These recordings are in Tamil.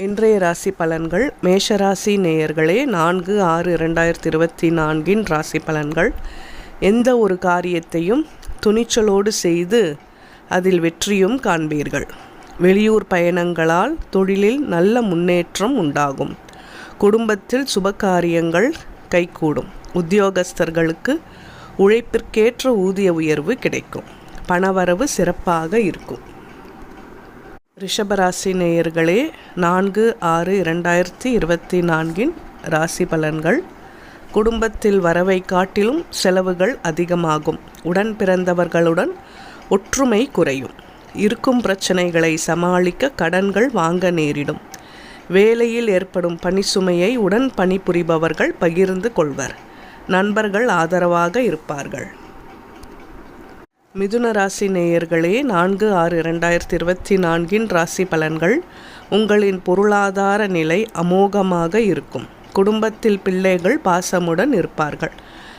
இன்றைய ராசி பலன்கள் மேஷராசி நேயர்களே நான்கு ஆறு இரண்டாயிரத்தி இருபத்தி நான்கின் ராசி பலன்கள். எந்த ஒரு காரியத்தையும் துணிச்சலோடு செய்து அதில் வெற்றியும் காண்பீர்கள். வெளியூர் பயணங்களால் தொழிலில் நல்ல முன்னேற்றம் உண்டாகும். குடும்பத்தில் சுபகாரியங்கள் கைகூடும். உத்தியோகஸ்தர்களுக்கு உழைப்பிற்கேற்ற ஊதிய உயர்வு கிடைக்கும். பணவரவு சிறப்பாக இருக்கும். ரிஷபராசி நேயர்களே நான்கு ஆறு இரண்டாயிரத்தி இருபத்தி நான்கின் ராசி பலன்கள். குடும்பத்தில் வரவை காட்டிலும் செலவுகள் அதிகமாகும். உடன் பிறந்தவர்களுடன் ஒற்றுமை குறையும். இருக்கும் பிரச்சனைகளை சமாளிக்க கடன்கள் வாங்க நேரிடும். வேலையில் ஏற்படும் பணிசுமையை உடன் பணிபுரிபவர்கள் பகிர்ந்து கொள்வர். நண்பர்கள் ஆதரவாக இருப்பார்கள். மிதுன ராசி நேயர்களே நான்கு ஆறு இரண்டாயிரத்தி இருபத்தி நான்கின் ராசி பலன்கள் உங்களின் பொருளாதார நிலை அமோகமாக இருக்கும். குடும்பத்தில் பிள்ளைகள் பாசமுடன் இருப்பார்கள்.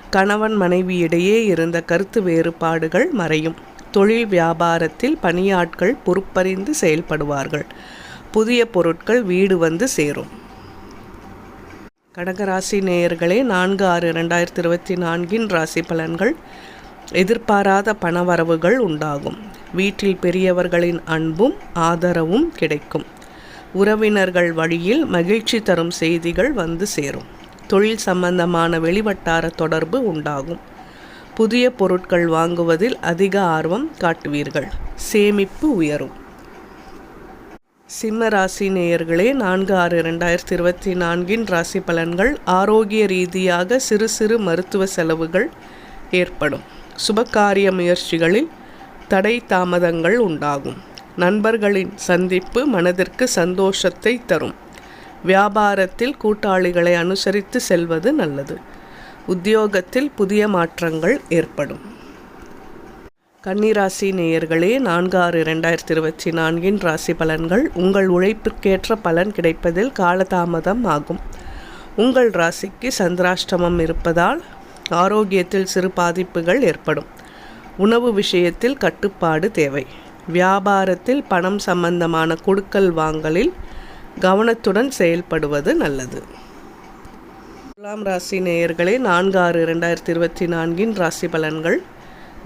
கணவன் மனைவியிடையே இருந்த கருத்து வேறுபாடுகள் மறையும். தொழில் வியாபாரத்தில் பணியாட்கள் பொறுப்பறிந்து செயல்படுவார்கள். புதிய பொருட்கள் வீடு வந்து சேரும். கடகராசி நேயர்களே நான்கு ஆறு இரண்டாயிரத்தி இருபத்தி நான்கின் ராசி பலன்கள் எதிர்பாராத பணவரவுகள் உண்டாகும். வீட்டில் பெரியவர்களின் அன்பும் ஆதரவும் கிடைக்கும். உறவினர்கள் வழியில் மகிழ்ச்சி தரும் செய்திகள் வந்து சேரும். தொழில் சம்பந்தமான வெளிவட்டார தொடர்பு உண்டாகும். புதிய பொருட்கள் வாங்குவதில் அதிக ஆர்வம் காட்டுவீர்கள். சேமிப்பு உயரும். சிம்ம ராசி நேயர்களே நான்கு ஆறு இரண்டாயிரத்தி இருபத்தி நான்கின் ராசி பலன்கள் ஆரோக்கிய ரீதியாக சிறு சிறு மருத்துவ செலவுகள் ஏற்படும். சுபகாரிய முயற்சிகளில் தடை தாமதங்கள் உண்டாகும். நண்பர்களின் சந்திப்பு மனதிற்கு சந்தோஷத்தை தரும். வியாபாரத்தில் கூட்டாளிகளை அனுசரித்து செல்வது நல்லது. உத்தியோகத்தில் புதிய மாற்றங்கள் ஏற்படும். கன்னிராசி நேயர்களே நான்கு ஆறு இரண்டாயிரத்தி இருபத்தி நான்கின் ராசி பலன்கள் உங்கள் உழைப்பிற்கேற்ற பலன் கிடைப்பதில் காலதாமதம் ஆகும். உங்கள் ராசிக்கு சந்திராஷ்டமம் இருப்பதால் ஆரோக்கியத்தில் சிறு பாதிப்புகள் ஏற்படும். உணவு விஷயத்தில் கட்டுப்பாடு தேவை. வியாபாரத்தில் பணம் சம்பந்தமான கொடுக்கல் வாங்கலில் கவனத்துடன் செயல்படுவது நல்லது. துலாம் ராசி நேயர்களே நான்கு ஆறு இரண்டாயிரத்தி இருபத்தி நான்கின் ராசி பலன்கள்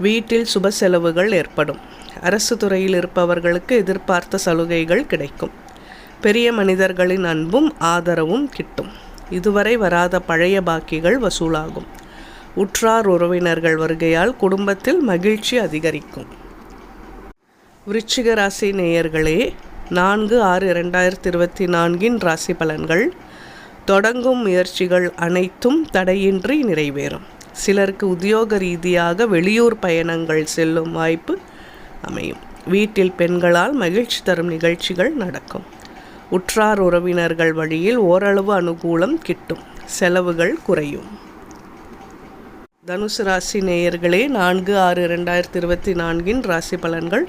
வீட்டில் சுப செலவுகள் ஏற்படும். அரசு துறையில் இருப்பவர்களுக்கு எதிர்பார்த்த சலுகைகள் கிடைக்கும். பெரிய மனிதர்களின் அன்பும் ஆதரவும் கிட்டும். இதுவரை வராத பழைய பாக்கிகள் வசூலாகும். உற்றார் உறவினர்கள் வருகையால் குடும்பத்தில் மகிழ்ச்சி அதிகரிக்கும். விருச்சிக ராசி நேயர்களே நான்கு ஆறு இரண்டாயிரத்தி இருபத்தி நான்கின் ராசி பலன்கள். தொடங்கும் முயற்சிகள் அனைத்தும் தடையின்றி நிறைவேறும். சிலருக்கு உத்தியோக ரீதியாக வெளியூர் பயணங்கள் செல்லும் வாய்ப்பு அமையும். வீட்டில் பெண்களால் மகிழ்ச்சி தரும் நிகழ்ச்சிகள் நடக்கும். உற்றார் உறவினர்கள் வழியில் ஓரளவு அனுகூலம் கிட்டும். செலவுகள் குறையும். தனுசு ராசி நேயர்களே நான்கு ஆறு இரண்டாயிரத்தி இருபத்தி நான்கின் ராசி பலன்கள்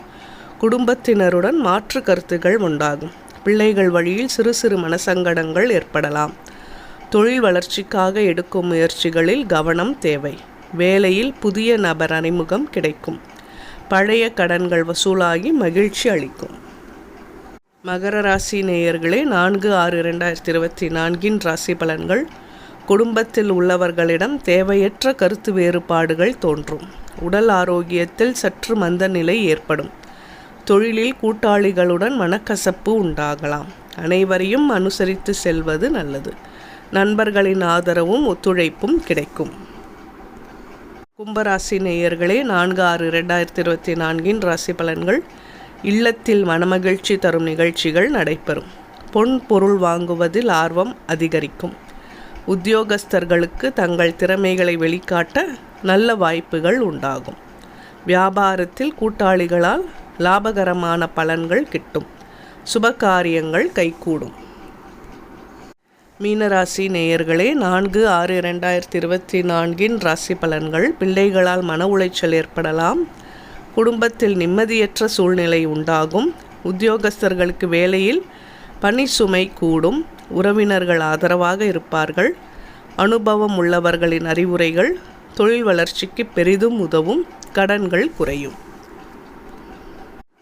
குடும்பத்தினருடன் மாற்று கருத்துகள் உண்டாகும். பிள்ளைகள் வழியில் சிறு சிறு மனசங்கடங்கள் ஏற்படலாம். தொழில் வளர்ச்சிக்காக எடுக்கும் முயற்சிகளில் கவனம் தேவை. வேலையில் புதிய நபர் அறிமுகம் கிடைக்கும். பழைய கடன்கள் வசூலாகி மகிழ்ச்சி அளிக்கும். மகர ராசி நேயர்களே நான்கு ஆறு இரண்டாயிரத்தி இருபத்தி நான்கின் ராசி பலன்கள் குடும்பத்தில் உள்ளவர்களிடம் தேவையற்ற கருத்து வேறுபாடுகள் தோன்றும். உடல் ஆரோக்கியத்தில் சற்று மந்த நிலை ஏற்படும். தொழிலில் கூட்டாளிகளுடன் மனக்கசப்பு உண்டாகலாம். அனைவரையும் அனுசரித்து செல்வது நல்லது. நண்பர்களின் ஆதரவும் ஒத்துழைப்பும் கிடைக்கும். கும்பராசி நேயர்களே நான்கு ஆறு இரண்டாயிரத்தி இருபத்தி நான்கின் ராசி பலன்கள். இல்லத்தில் மனமகிழ்ச்சி தரும் நிகழ்ச்சிகள் நடைபெறும். பொன் பொருள் வாங்குவதில் ஆர்வம் அதிகரிக்கும். உத்தியோகஸ்தர்களுக்கு தங்கள் திறமைகளை வெளிக்காட்ட நல்ல வாய்ப்புகள் உண்டாகும். வியாபாரத்தில் கூட்டாளிகளால் லாபகரமான பலன்கள் கிட்டும். சுபகாரியங்கள் கைகூடும். மீனராசி நேயர்களே நான்கு ஆறு இரண்டாயிரத்தி இருபத்தி நான்கின் ராசி பலன்கள் பிள்ளைகளால் மன உளைச்சல் ஏற்படலாம். குடும்பத்தில் நிம்மதியற்ற சூழ்நிலை உண்டாகும். உத்தியோகஸ்தர்களுக்கு வேலையில் பணி சுமை கூடும். உறவினர்கள் ஆதரவாக இருப்பார்கள். அனுபவம் உள்ளவர்களின் அறிவுரைகள் தொழில் வளர்ச்சிக்கு பெரிதும் உதவும். கடன்கள் குறையும்.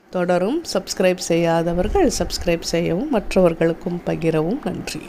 தொடரும். சப்ஸ்கிரைப் செய்யாதவர்கள் சப்ஸ்கிரைப் செய்யவும் மற்றவர்களுக்கும் பகிரவும். நன்றி.